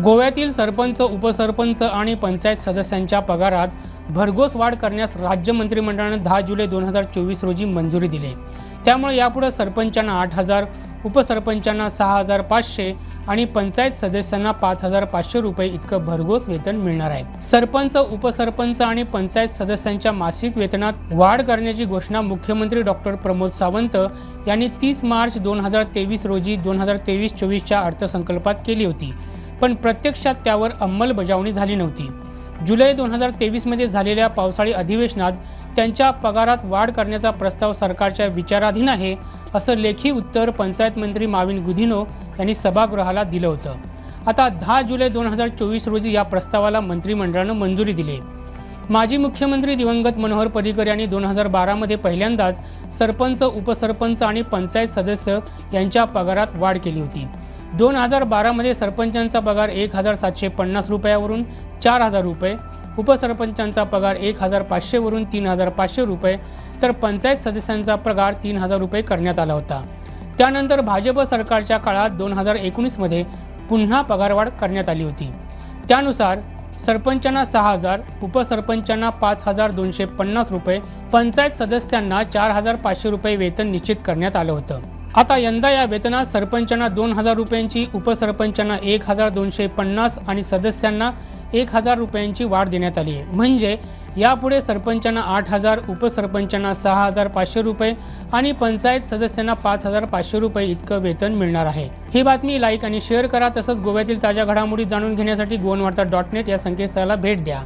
गोव्यातील सरपंच उपसरपंच आणि पंचायत सदस्यांच्या पगारात भरघोस वाढ करण्यास राज्य मंत्रिमंडळानं दहा जुलै दोन हजार चोवीस रोजी मंजुरी दिली. त्यामुळे यापुढे सरपंचांना आठ हजार उपसरपंचांना सहा हजार पाचशे आणि पंचायत सदस्यांना पाच हजार पाचशे रुपये इतकं भरघोस वेतन मिळणार आहे. सरपंच उपसरपंच आणि पंचायत सदस्यांच्या मासिक वेतनात वाढ करण्याची घोषणा मुख्यमंत्री डॉक्टर प्रमोद सावंत यांनी तीस मार्च दोन हजार तेवीस रोजी दोन हजार तेवीस चोवीसच्या अर्थसंकल्पात केली होती. पण प्रत्यक्षात त्यावर अंमलबजावणी झाली नव्हती. जुलै दोन हजार तेवीसमध्ये झालेल्या पावसाळी अधिवेशनात त्यांच्या पगारात वाढ करण्याचा प्रस्ताव सरकारच्या विचाराधीन आहे असं लेखी उत्तर पंचायत मंत्री माविन गुदिनो यांनी सभागृहाला दिलं होतं. आता दहा जुलै दोन हजार चोवीस रोजी या प्रस्तावाला मंत्रिमंडळानं मंजुरी दिली. माजी मुख्यमंत्री दिवंगत मनोहर पर्रिकर यांनी दोन हजार बारामध्ये पहिल्यांदाच सरपंच उपसरपंच आणि पंचायत सदस्य यांच्या पगारात वाढ केली होती. दोन हजार बारामध्ये सरपंचांचा पगार एक हजार सातशे पन्नास रुपयावरून चार हजार रुपये उपसरपंचांचा पगार एक हजार पाचशेवरून तीन हजार पाचशे रुपये तर पंचायत सदस्यांचा पगार तीन हजार रुपये करण्यात आला होता. त्यानंतर भाजप सरकारच्या काळात दोन हजार एकोणीसमध्ये पुन्हा पगारवाढ करण्यात आली होती. त्यानुसार सरपंचांना सहा हजार उपसरपंचांना पाच हजार दोनशे पन्नास रुपये पंचायत सदस्यांना चार हजार पाचशे रुपये वेतन निश्चित करण्यात आलं होतं. आता यंदा या वेतनात सरपंचांना दोन हजार रुपयांची उपसरपंचांना एक हजार दोनशे पन्नास आणि सदस्यांना एक हजार रुपयांची वाढ देण्यात आली आहे. म्हणजे यापुढे सरपंचांना आठ हजार उपसरपंचांना सहा हजार पाचशे रुपये आणि पंचायत सदस्यांना पाच हजार पाचशे रुपये इतकं वेतन मिळणार आहे. ही बातमी लाईक आणि शेअर करा तसंच गोव्यातील ताज्या घडामोडी जाणून घेण्यासाठी गोवनवार्ता डॉट नेट या संकेतस्थळाला भेट द्या.